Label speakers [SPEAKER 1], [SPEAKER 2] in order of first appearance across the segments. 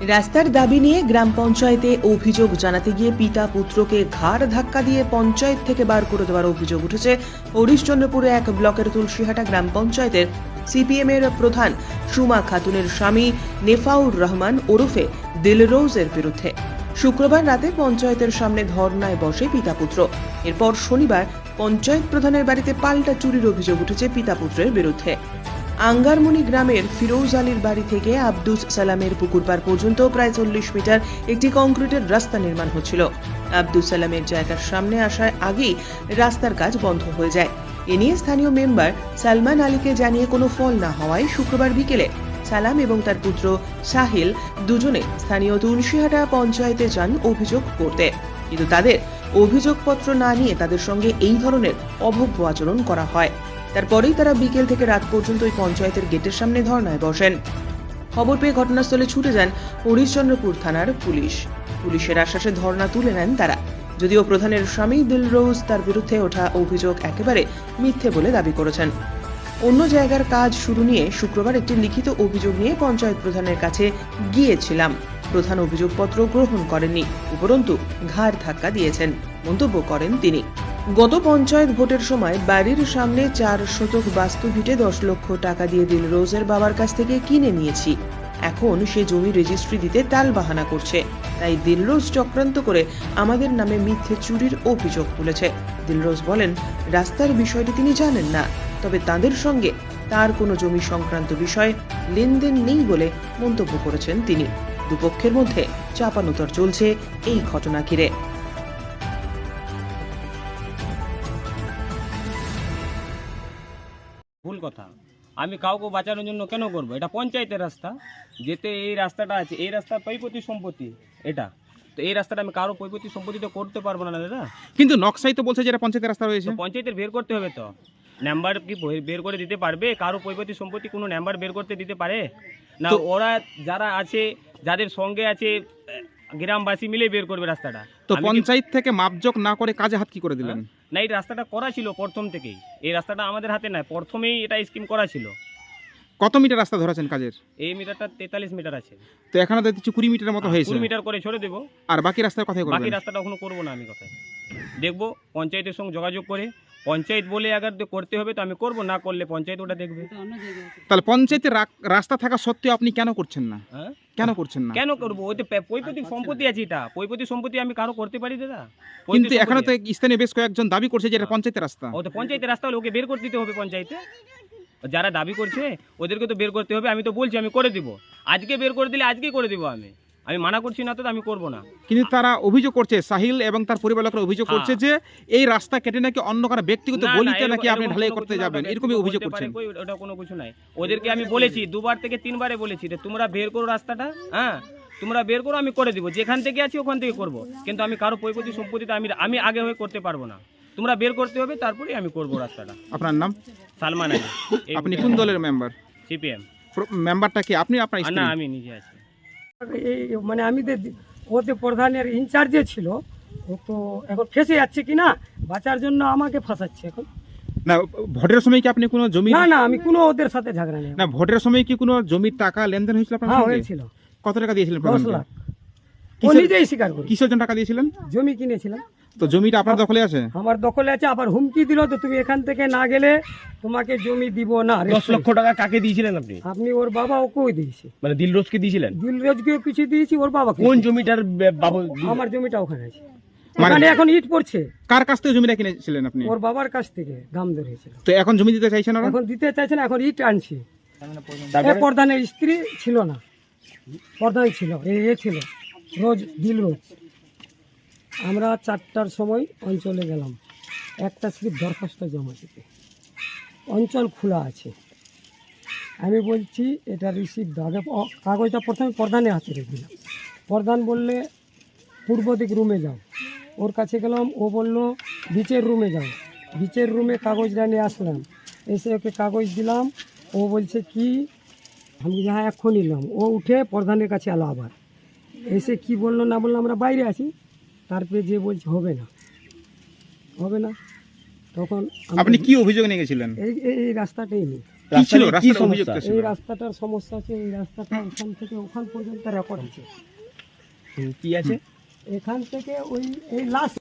[SPEAKER 1] রাস্তার দাবি নিয়ে গ্রাম পঞ্চায়েতে অভিযোগ জানাতে গিয়ে পিতা পুত্রকে ঘাড় ধাক্কা দিয়ে পঞ্চায়েত থেকে বার করে দেওয়ার অভিযোগ উঠেছে। হরিশ্চন্দ্রপুরে এক ব্লকের তুলসীহাটা গ্রাম পঞ্চায়েতের সিপিএম এর প্রধান সুমা খাতুনের স্বামী নেফাউর রহমান ওরফে দিলরোজের বিরুদ্ধে। শুক্রবার রাতে পঞ্চায়েতের সামনে ধর্নায় বসে পিতা পুত্র। এরপর শনিবার পঞ্চায়েত প্রধানের বাড়িতে পাল্টা চুরির অভিযোগ উঠেছে পিতা পুত্রের বিরুদ্ধে। আঙ্গারমণি গ্রামের ফিরোজ আলীর বাড়ি থেকে আব্দুস সালামের পুকুরপাড় পর্যন্ত প্রায় চল্লিশ মিটার একটি কংক্রিটের রাস্তা নির্মাণ হচ্ছিল। আব্দুস সালামের জায়গার সামনে আসার আগেই রাস্তার কাজ বন্ধ হয়ে যায়। এ নিয়ে স্থানীয় মেম্বার সালমান আলীকে জানিয়ে কোনো ফল না হওয়ায় শুক্রবার বিকেলে সালাম এবং তার পুত্র সাহিল দুজনে স্থানীয় তুলসীহাটা পঞ্চায়েতে যান অভিযোগ করতে। কিন্তু তাদের অভিযোগপত্র না নিয়ে তাদের সঙ্গে এই ধরনের অভব্য আচরণ করা হয়। তারপরেই তারা বিকেল থেকে রাত পর্যন্ত ওই পঞ্চায়েতের গেটের সামনে ধর্নায় বসেন। খবর পেয়ে ঘটনাস্থলে ছুটে যান হরিশ্চন্দ্রপুর থানার পুলিশ। পুলিশের আশ্বাসে ধর্ণা তুলে নেন তারা। যদিও প্রধানের স্বামী দিলরোজ তার বিরুদ্ধে ওঠা অভিযোগ একেবারে মিথ্যে বলে দাবি করেছেন। অন্য জায়গার কাজ শুরু নিয়ে শুক্রবার একটি লিখিত অভিযোগ নিয়ে পঞ্চায়েত প্রধানের কাছে গিয়েছিলাম। প্রধান অভিযোগপত্র গ্রহণ করেননি, উপরন্তু ঘাড় ধাক্কা দিয়েছেন, মন্তব্য করেন তিনি। গত পঞ্চায়েত ভোটের সময় বাড়ির সামনে চার শতক বাস্তু ভিটে দশ লক্ষ টাকা দিয়ে দিল রোজের বাবার কাছ থেকে কিনে নিয়েছি। এখন সে জমি রেজিস্ট্রি দিতে টাল বাহানা করছে। তাই দিলরোজ চক্রান্ত করে আমাদের নামে মিথ্যে চুরির অভিযোগ তুলেছে। দিলরোজ বলেন, রাস্তার বিষয়টি তিনি জানেন না, তবে তাদের সঙ্গে তার কোনো জমি সংক্রান্ত বিষয়ে লেনদেন নেই বলে মন্তব্য করেছেন তিনি। দুপক্ষের মধ্যে চাপানুতর চলছে এই ঘটনা ঘিরে।
[SPEAKER 2] ভুল কথা। আমি কাউকে বাঁচানোর জন্য কেন করব? এটা পঞ্চায়েতের রাস্তা। যেতে এই রাস্তাটা আছে এই রাস্তা পৈপতি সম্পত্তি এটা। তো এই রাস্তাটা আমি কারও পৈপতি সম্পত্তি তো করতে পারব না দাদা।
[SPEAKER 3] কিন্তু নকশাই তো বলছে যেটা পঞ্চায়েতের রাস্তা রয়েছে।
[SPEAKER 2] পঞ্চায়েতের বের করতে হবে তো। নাম্বার কি বের করে দিতে পারবে? কারও পৈপতি সম্পত্তি কোনো নাম্বার বের করতে দিতে পারে? না ওরা যারা আছে যাদের সঙ্গে আছে গ্রামবাসী মিলে বের করবে রাস্তাটা।
[SPEAKER 3] তো পঞ্চায়েত থেকে মাপজোক না করে কাজে হাত কি করে দিলেন?
[SPEAKER 2] না এই রাস্তাটা করা ছিল প্রথম থেকেই। এই রাস্তাটা আমাদের হাতে নাই প্রথমেই এটা স্কিম করা ছিল।
[SPEAKER 3] কত মিটার রাস্তা ধরেছেন কাজের?
[SPEAKER 2] এই মিটারটা তেতাল্লিশ মিটার আছে।
[SPEAKER 3] তো এখানে তো দেখছি কুড়ি মিটারের মতো হয়েছে।
[SPEAKER 2] কুড়ি মিটার করে ছেড়ে দেবো।
[SPEAKER 3] আর বাকি রাস্তার কথাই
[SPEAKER 2] বাকি
[SPEAKER 3] করবেন
[SPEAKER 2] রাস্তাটা এখনও করব না আমি কথায়। দেখব পঞ্চায়েতের সঙ্গে যোগাযোগ করে পঞ্চায়েত বলে আগার করতে হবে তো আমি করব না করলে পঞ্চায়েত ওটা দেখবে।
[SPEAKER 3] তাহলে পঞ্চায়েতের রাস্তা থাকা সত্ত্বেও আপনি কেন করছেন না?
[SPEAKER 2] হ্যাঁ?
[SPEAKER 3] কেন করছেন না?
[SPEAKER 2] কেন করব? ওই তো পৈপতিক সম্পত্তি আছে এটা। পৈপতিক সম্পত্তি আমি কারও করতে পারি দাদা?
[SPEAKER 3] কিন্তু এখানে তো। স্থানীয় বেশ কয়েকজন দাবি করছে যে এটা পঞ্চায়েতের রাস্তা।
[SPEAKER 2] ও তো পঞ্চায়েতের রাস্তা হলে ওকে বের করে দিতে হবে পঞ্চায়েতে? যারা দাবি করছে ওদেরকে তো বের করতে হবে আমি তো বলছি আমি করে দিব। আজকে বের করে দিলে আজকেই করে দিব আমি। আমি মানা করছি না তো আমি করব না।
[SPEAKER 3] কিন্তু তারা অভিযোগ করছে সাহিল এবং তার পরিবার লোকেরা অভিযোগ
[SPEAKER 2] হ্যাঁ।
[SPEAKER 3] করছে যে এই রাস্তা কেটে নাকি অন্য কারও ব্যক্তিগত গলিতে নাকি আপনি ঢালাই করতে যাবেন এরকমই অভিযোগ করছেন।
[SPEAKER 2] ওটা কোনো কিছু নাই। ওদেরকে আমি বলেছি দুবার থেকে তিনবারে বলেছি যে তোমরা বের করো রাস্তাটা হ্যাঁ? তোমরা বের করো আমি করে দিব। যেখান থেকে আছি ওখান থেকে করব। কিন্তু আমি কারও পৈপতি সম্পত্তিতে আমি আমি আগে হয়ে করতে পারব না। তোমরা বের করতে হবে তারপরে আমি করব রাস্তাটা।
[SPEAKER 3] আপনার নাম?
[SPEAKER 2] সালমান আলী।
[SPEAKER 3] আপনি কোন দলের মেম্বার?
[SPEAKER 2] সিপিএম।
[SPEAKER 3] মেম্বারটা কি? আপনি আপনার
[SPEAKER 2] না আমি নিজে আছি।
[SPEAKER 4] মানে আমি ওতে প্রধানের ইনচার্জে ছিল ও তো এখন ফেঁসে যাচ্ছে কি না বাঁচার জন্য আমাকে ফাঁসাচ্ছে এখন।
[SPEAKER 3] না ভোটের সময় কি আপনি কোনো জমি
[SPEAKER 4] না না আমি কোনো ওদের সাথে ঝগড়া নেই।
[SPEAKER 3] না ভোটের সময় কি কোনো জমির টাকা লেনদেন হয়েছিল আপনার
[SPEAKER 4] হ্যাঁ? হয়েছিল।
[SPEAKER 3] কত টাকা দিয়েছিলেন
[SPEAKER 4] দশ? লাখ। ও নিজেই স্বীকার করি
[SPEAKER 3] কিসের জন্য টাকা দিয়েছিলেন?
[SPEAKER 4] জমি কিনেছিলাম।
[SPEAKER 3] তো জমিটা আপনার দখলে আছে?
[SPEAKER 4] আমার দখলে আছে আবার হুমকি দিল তো তুমি এখান থেকে না গেলে তোমাকে জমি দিব না
[SPEAKER 2] দশ লক্ষ টাকা কাকে দিয়েছিলেন আপনি?
[SPEAKER 4] আপনি ওর বাবা ওকেও দিয়েছে।
[SPEAKER 2] মানে দিলরোজকে দিয়েছিলেন?
[SPEAKER 4] দিলরোজকে কিছু দিয়েছি ওর বাবা
[SPEAKER 2] কোন জমিটার বাবু
[SPEAKER 4] আমার জমিটা ওখানে আছে।
[SPEAKER 3] মানে-
[SPEAKER 4] এখন ইট পড়ছে।
[SPEAKER 3] কার কাছ থেকে জমিটা কিনেছিলেন আপনি?
[SPEAKER 4] ওর বাবার কাছ থেকে দাম ধরেছিল।
[SPEAKER 3] তো এখন জমি দিতে চাইছেন ওরা?
[SPEAKER 4] এখন দিতে চাইছে না এখন ইট আনছি। এ প্রধানের স্ত্রী ছিল না। প্রধান ছিল এ এ ছিল। রোজ দিল রোজ আমরা চারটার সময় অঞ্চলে গেলাম। একটা স্লিপ দরখাস্ত জমা দিতে। অঞ্চল খোলা আছে। আমি বলছি, এটা রিসিভ আগে কাগজটা প্রথমে প্রধানের হাতে রেখে দিলাম। প্রধান বললে, পূর্ব দিক রুমে যাও। ওর কাছে গেলাম, ও বলল বিচের রুমে যাও। বিচের রুমে কাগজটা নিয়ে আসলাম। এসে ওকে কাগজ দিলাম। ও বলছে, কি? আমি যাহা এখন নিলাম। ও উঠে প্রধানের কাছে এলো আবার। এসে কি বলল না বলল আমরা বাইরে আছি। তারপরে যে বলছে হবে না। হবে না। তখন
[SPEAKER 3] আপনি কি অভিযোগ নিয়ে গেছিলেন?
[SPEAKER 4] এই এই- এই রাস্তাটাই নেই? এই রাস্তাটার সমস্যা আছে এই রাস্তাটা এখান থেকে ওখান পর্যন্ত রেকর্ড আছে।
[SPEAKER 5] কি আছে?
[SPEAKER 4] এখান থেকে ওই এই লাস্ট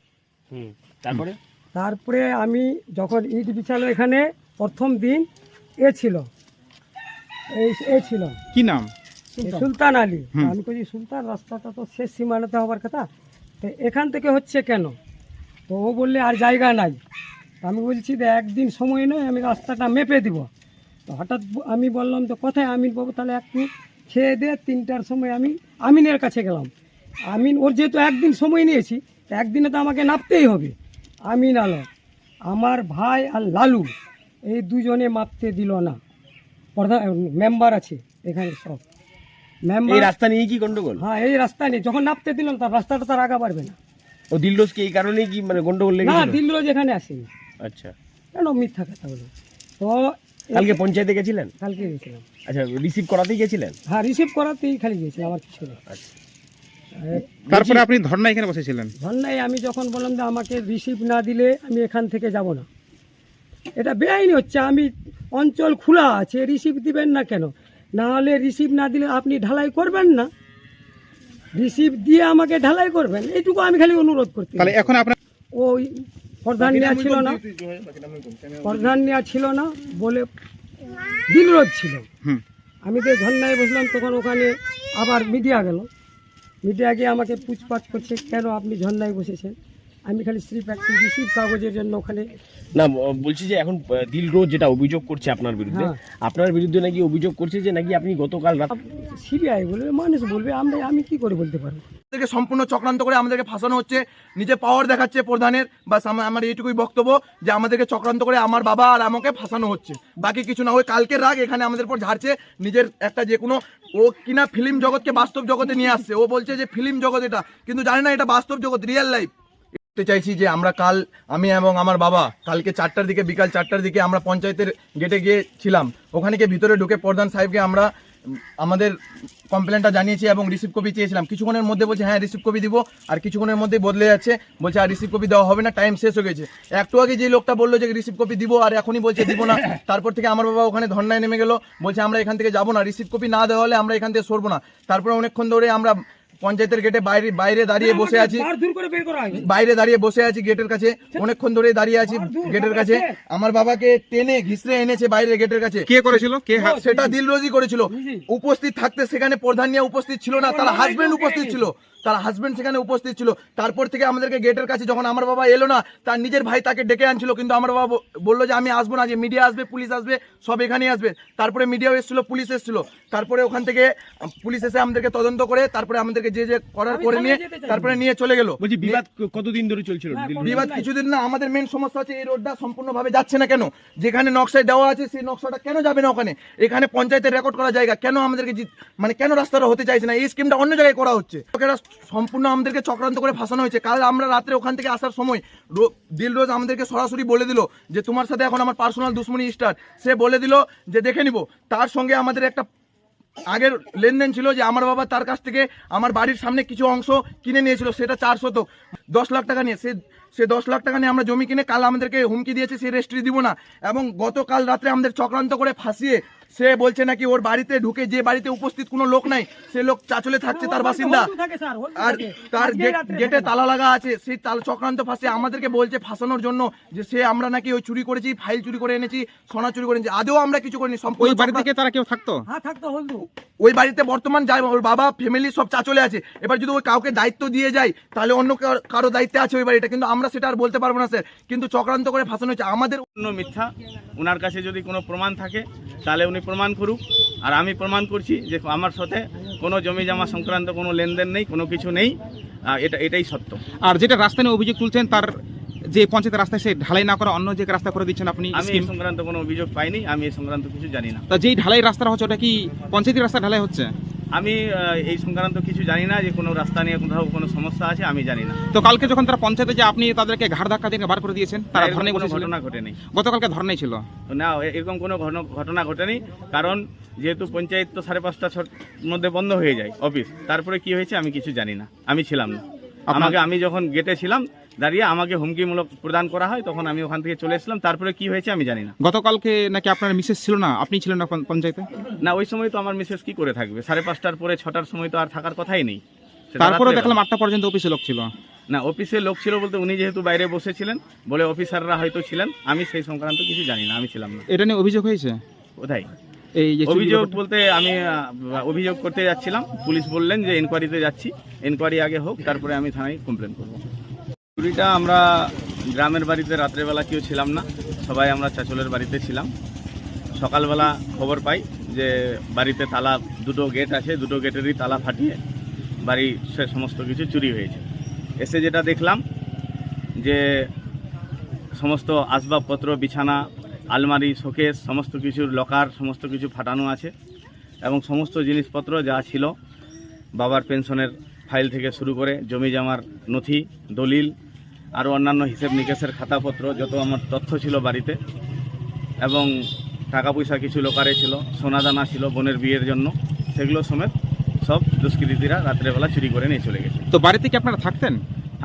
[SPEAKER 5] তারপরে?
[SPEAKER 4] তারপরে আমি যখন ইট বিছালো এখানে প্রথম দিন এ ছিল। এই এ ছিল।
[SPEAKER 3] কি নাম?
[SPEAKER 4] এই সুলতান আলী। আমি কই সুলতান রাস্তাটা তো শেষ সীমানাতে হবার কথা। তো এখান থেকে হচ্ছে কেন? তো ও বললে আর জায়গা নাই। আমি বলছি যে একদিন সময় নয় আমি রাস্তাটা মেপে দিব। তো হঠাৎ আমি বললাম, তো কোথায় আমিন বাবু? তাহলে একটু খেয়ে দিয়ে তিনটার সময় আমি আমিনের কাছে গেলাম। আমিন, ওর যেহেতু একদিন সময় নিয়েছি তো একদিনে তো আমাকে নাপতেই হবে। আমিন আলো, আমার ভাই আর লালু, এই দুজনে মাপতে দিল না। প্রধান, মেম্বার আছে, এখানে সব।
[SPEAKER 5] এই রাস্তা নিয়ে কি গন্ডগোল?
[SPEAKER 4] হ্যাঁ এই রাস্তা নিয়ে। যখন নাপতে দিলাম তার রাস্তাটা তার আগা পারবে না।
[SPEAKER 5] ও দিলরোজ কি এই কারণে কি মানে গন্ডগোল
[SPEAKER 4] না
[SPEAKER 5] লেগেছিল
[SPEAKER 4] দিল এখানে আসেনি
[SPEAKER 5] আচ্ছা।
[SPEAKER 4] কেন মিথ্যা কথা বলো? তো
[SPEAKER 5] কালকে পঞ্চায়েতে গেছিলেন?
[SPEAKER 4] কালকে গেছিলাম।
[SPEAKER 5] আচ্ছা রিসিভ করাতেই গেছিলেন?
[SPEAKER 4] হ্যাঁ রিসিভ করাতেই খালি গেছিলাম আমার কিছু না
[SPEAKER 5] আচ্ছা
[SPEAKER 3] তারপরে আপনি ধর্ণা এখানে বসেছিলেন?
[SPEAKER 4] ধন্যায় আমি যখন বললাম যে আমাকে রিসিভ না দিলে আমি এখান থেকে যাব না। এটা বেআইনি হচ্ছে আমি অঞ্চল খোলা আছে রিসিভ দিবেন না কেন? না হলে রিসিভ না দিলে আপনি ঢালাই করবেন না। রিসিভ দিয়ে আমাকে ঢালাই করবেন এইটুকু আমি খালি অনুরোধ করতে
[SPEAKER 3] তাহলে এখন আপনার
[SPEAKER 4] ওই প্রধান নেওয়া ছিল না। প্রধান নেওয়া ছিল না বলে দিনরোধ ছিল। আমি তো ধন্যায় বসলাম তখন ওখানে আবার মিডিয়া গেল। মিডিয়া গিয়ে আমাকে পুছপাছ করছে কেন আপনি ঝর্ণায় বসেছেন? আমি খালি স্লিপ একটি রিসিভ কাগজের জন্য ওখানে।
[SPEAKER 5] না বলছি যে এখন দিলরোজ যেটা অভিযোগ করছে আপনার বিরুদ্ধে
[SPEAKER 4] হ্যাঁ।
[SPEAKER 5] আপনার বিরুদ্ধে নাকি অভিযোগ করছে যে নাকি আপনি গতকাল রাত
[SPEAKER 4] সিবিআই বলবে মানুষ বলবে আমরা আমি কি করে বলতে পারব?
[SPEAKER 6] আমাদেরকে সম্পূর্ণ চক্রান্ত করে আমাদেরকে ফাঁসানো হচ্ছে নিজে পাওয়ার দেখাচ্ছে প্রধানের বাস আমার আমার এইটুকুই বক্তব্য যে আমাদেরকে চক্রান্ত করে আমার বাবা আর আমাকে ফাঁসানো হচ্ছে। বাকি কিছু না ওই কালকের রাগ এখানে আমাদের পর ঝাড়ছে নিজের একটা যে কোনো ও কিনা ফিল্ম জগৎকে বাস্তব জগতে নিয়ে আসছে। ও বলছে যে ফিল্ম জগৎ এটা কিন্তু জানে না এটা বাস্তব জগৎ রিয়েল লাইফ বলতে চাইছি যে আমরা কাল, আমি এবং আমার বাবা কালকে চারটার দিকে, বিকাল চারটার দিকে আমরা পঞ্চায়েতের গেটে গিয়েছিলাম ওখানে গিয়ে ভিতরে ঢুকে প্রধান সাহেবকে আমরা আমাদের কমপ্লেনটা জানিয়েছি এবং রিসিভ কপি চেয়েছিলাম। কিছুক্ষণের মধ্যে বলছে হ্যাঁ রিসিভ কপি দিব। আর কিছুক্ষণের মধ্যে বদলে যাচ্ছে। বলছে, আর রিসিভ কপি দেওয়া হবে না টাইম শেষ হয়ে গেছে। একটু আগে যে লোকটা বলল যে রিসিভ কপি দিব, আর এখনই বলছে দিব না, তারপর থেকে আমার বাবা ওখানে ধর্নায় নেমে গেল। বলছে, আমরা এখান থেকে যাব না রিসিভ কপি না দেওয়া হলে আমরা এখান থেকে সরবো না। তারপরে অনেকক্ষণ ধরে আমরা পঞ্চায়েতের গেটে বাইরে বাইরে দাঁড়িয়ে বসে আছি। বাইরে দাঁড়িয়ে বসে আছি গেটের কাছে অনেকক্ষণ ধরে দাঁড়িয়ে আছি গেটের কাছে। আমার বাবাকে টেনে ঘিসড়ে এনেছে বাইরে গেটের কাছে।
[SPEAKER 3] কে করেছিল? কে
[SPEAKER 6] সেটা দিলরোজি করেছিল। উপস্থিত থাকতে সেখানে প্রধান নিয়ে উপস্থিত ছিল না তার হাজবেন্ড উপস্থিত ছিল। তার হাজবেন্ড সেখানে উপস্থিত ছিল। তারপর থেকে আমাদেরকে গেটের কাছে যখন আমার বাবা এলো না তার নিজের ভাই তাকে ডেকে আনছিল। কিন্তু আমার বাবা বলল যে আমি আসব না যে মিডিয়া আসবে পুলিশ আসবে সব এখানেই আসবে। তারপরে মিডিয়াও এসেছিল পুলিশ এসেছিল। তারপরে ওখান থেকে পুলিশ এসে আমাদেরকে তদন্ত করে তারপরে আমাদেরকে যে যে করার করে নিয়ে তারপরে নিয়ে চলে গেল।
[SPEAKER 5] বলছি বিবাদ কতদিন ধরে চলছিল
[SPEAKER 6] বিবাদ কিছুদিন না আমাদের মেন সমস্যা হচ্ছে এই রোডটা সম্পূর্ণভাবে যাচ্ছে না কেন? যেখানে নকশায় দেওয়া আছে সেই নকশাটা কেন যাবে না ওখানে? এখানে পঞ্চায়েতের রেকর্ড করা জায়গা কেন আমাদেরকে মানে কেন রাস্তাটা হতে চাইছে না? এই স্কিমটা অন্য জায়গায় করা হচ্ছে। লোকেরা সম্পূর্ণ আমাদেরকে চক্রান্ত করে ফাঁসানো হয়েছে। কাল আমরা রাত্রে ওখান থেকে আসার সময় রো- দিলরোজ আমাদেরকে সরাসরি বলে দিল যে তোমার সাথে এখন আমার পার্সোনাল দুশ্মনী স্টার্ট সে বলে দিল যে দেখে নিব। তার সঙ্গে আমাদের একটা আগের লেনদেন ছিল যে আমার বাবা তার কাছ থেকে আমার বাড়ির সামনে কিছু অংশ কিনে নিয়েছিল, সেটা চার শতক। দশ লাখ টাকা নিয়ে। সে সে দশ লাখ টাকা নিয়ে আমরা জমি কিনে কাল আমাদেরকে হুমকি দিয়েছে, সে রেস্ট্রি দিব না। এবং গতকাল রাত্রে আমাদের চক্রান্ত করে ফাঁসিয়ে সে বলছে নাকি ওর বাড়িতে ঢুকে যে বাড়িতে উপস্থিত কোনো লোক নাই সে লোক চাচলে থাকছে তার বাসিন্দা। আর তার গেট- তালা লাগা আছে সেই তাল চক্রান্ত ফাঁসে আমাদেরকে বলছে ফাঁসানোর জন্য যে সে আমরা নাকি ওই চুরি করেছি ফাইল চুরি করে এনেছি সোনা চুরি করে এনেছি আদৌ আমরা কিছু করিনি
[SPEAKER 3] ওই বাড়ি থেকে তারা কেউ থাকতো?
[SPEAKER 4] হ্যাঁ থাকতো
[SPEAKER 6] ওই বাড়িতে বর্তমান যাই ওর বাবা ফ্যামিলি সব চাচলে আছে এবার যদি ওই কাউকে দায়িত্ব দিয়ে যায় তাহলে অন্য কার- কারও দায়িত্বে আছে ওই বাড়িটা কিন্তু আমরা সেটা আর বলতে পারব না স্যার কিন্তু চক্রান্ত করে ফাঁসানো হচ্ছে আমাদের
[SPEAKER 2] অন্য মিথ্যা ওনার কাছে যদি কোনো প্রমাণ থাকে তাহলে উনি প্রমাণ করুক। আর আমি প্রমাণ করছি যে আমার সাথে কোনো জমি জমা সংক্রান্ত কোনো লেনদেন নেই কোনো কিছু নেই। এটা এটাই সত্য।
[SPEAKER 3] আর যেটা রাস্তা নিয়ে অভিযোগ তুলছেন তার যে পঞ্চায়েত রাস্তায় সে ঢালাই না করা অন্য যে রাস্তা করে দিচ্ছেন আপনি
[SPEAKER 2] আমি এই সংক্রান্ত কোনো অভিযোগ পাইনি আমি এই সংক্রান্ত কিছু জানি না।
[SPEAKER 3] তা যেই ঢালাই রাস্তা হচ্ছে ওটা কি পঞ্চায়েতের রাস্তা ঢালাই হচ্ছে?
[SPEAKER 2] আমি এই সংক্রান্ত কিছু জানি না যে কোনো রাস্তা নিয়ে কোথাও কোনো সমস্যা আছে আমি জানি না।
[SPEAKER 3] তো কালকে যখন তারা পঞ্চায়েতে যে আপনি তাদেরকে ঘাড় ধাক্কা দিয়ে বার করে দিয়েছেন তারা ধরনের
[SPEAKER 2] কোনো ঘটনা ঘটেনি।
[SPEAKER 3] গতকালকে ধর্নায় ছিল?
[SPEAKER 2] না এরকম কোনো ঘটনা ঘটেনি কারণ যেহেতু পঞ্চায়েত তো সাড়ে পাঁচটা ছট মধ্যে বন্ধ হয়ে যায় অফিস। তারপরে কি হয়েছে আমি কিছু জানি না আমি ছিলাম না। আমাকে আমি যখন গেটে ছিলাম
[SPEAKER 7] দাঁড়িয়ে আমাকে হুমকিমূলক প্রদান করা হয় তখন আমি ওখান থেকে চলে এসলাম তারপরে কি হয়েছে আমি জানি না।
[SPEAKER 3] গতকালকে নাকি আপনার মিসেস ছিল না? আপনি ছিলেন না পঞ্চায়েতে?
[SPEAKER 7] না ওই সময় তো আমার মিসেস কি করে থাকবে? সাড়ে পাঁচটার পরে ছটার সময় তো আর থাকার কথাই নেই।
[SPEAKER 3] তারপরে দেখলাম আটটা পর্যন্ত অফিসে লোক ছিল।
[SPEAKER 7] না অফিসে লোক ছিল বলতে উনি যেহেতু বাইরে বসেছিলেন বলে অফিসাররা হয়তো ছিলেন আমি সেই সংক্রান্ত কিছু জানি না আমি ছিলাম না।
[SPEAKER 3] এটা নিয়ে অভিযোগ হয়েছে?
[SPEAKER 7] কোথায়?
[SPEAKER 3] এই যে
[SPEAKER 7] অভিযোগ বলতে আমি অভিযোগ করতে যাচ্ছিলাম। পুলিশ বললেন যে এনকোয়ারিতে যাচ্ছি। এনকোয়ারি আগে হোক তারপরে আমি থানায় কমপ্লেন করব। চুরিটা আমরা গ্রামের বাড়িতে রাত্রেবেলা কেউ ছিলাম না। সবাই আমরা চাচলের বাড়িতে ছিলাম। সকালবেলা খবর পাই যে বাড়িতে তালা দুটো গেট আছে। দুটো গেটেরই তালা ফাটিয়ে বাড়ি সে সমস্ত কিছু চুরি হয়েছে। এসে যেটা দেখলাম যে সমস্ত আসবাবপত্র বিছানা আলমারি, শোকেস, সমস্ত কিছুর লকার, সমস্ত কিছু ফাটানো আছে এবং সমস্ত জিনিসপত্র যা ছিল বাবার পেনশনের ফাইল থেকে শুরু করে জমি জামার নথি, দলিল, আরও অন্যান্য হিসেব নিকেশের খাতাপত্র, যত আমার তথ্য ছিল বাড়িতে এবং টাকা পয়সা কিছু লোকারে ছিল সোনাদানা ছিল বোনের বিয়ের জন্য, সেগুলো সমেত সব দুষ্কৃতীরা রাত্রেবেলা চুরি করে নিয়ে চলে গেছে।
[SPEAKER 3] তো বাড়িতে কি আপনারা থাকতেন?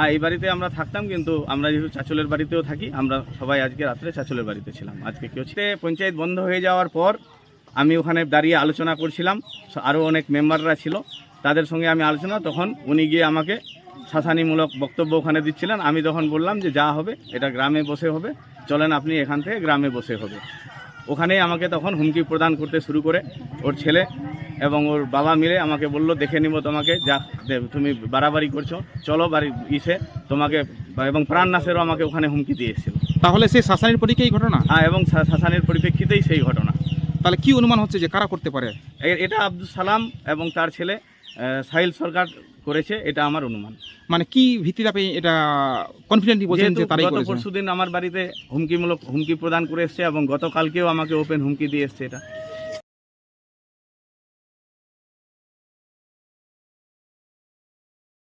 [SPEAKER 7] হ্যাঁ এই বাড়িতে আমরা থাকতাম, কিন্তু আমরা যেহেতু চাচলের বাড়িতেও থাকি, আমরা সবাই আজকে রাত্রে চাচলের বাড়িতে ছিলাম। আজকে কেউ ছিল পঞ্চায়েত বন্ধ হয়ে যাওয়ার পর আমি ওখানে দাঁড়িয়ে আলোচনা করছিলাম। আরও অনেক মেম্বাররা ছিল। তাদের সঙ্গে আমি আলোচনা, তখন উনি গিয়ে আমাকে শাসানিমূলক বক্তব্য ওখানে দিচ্ছিলেন। আমি তখন বললাম যে, যা হবে, এটা গ্রামে বসে হবে। চলেন আপনি এখান থেকে গ্রামে বসে হবে। ওখানেই আমাকে তখন হুমকি প্রদান করতে শুরু করে। ওর ছেলে এবং ওর বাবা মিলে আমাকে বলল দেখে নিব তোমাকে যা তুমি বাড়াবাড়ি করছ চলো বাড়ি ইসে তোমাকে এবং প্রাণনাশেরও আমাকে ওখানে হুমকি দিয়ে এসেছিল
[SPEAKER 3] তাহলে সেই শাসানির পরীক্ষা এই ঘটনা?
[SPEAKER 7] হ্যাঁ এবং শাসানের পরিপ্রেক্ষিতেই সেই ঘটনা।
[SPEAKER 3] তাহলে কি অনুমান হচ্ছে যে কারা করতে পারে?
[SPEAKER 7] এটা আব্দুল সালাম এবং তার ছেলে সাহিল সরকার করেছে এটা আমার অনুমান।
[SPEAKER 3] মানে কি ভিত্তিতে আপনি এটা কনফিডেন্টলি বলছেন যে তারাই করেছে?
[SPEAKER 7] পরশুদিন আমার বাড়িতে হুমকিমূলক হুমকি প্রদান করে এসছে এবং গতকালকেও আমাকে ওপেন হুমকি দিয়ে এসছে এটা।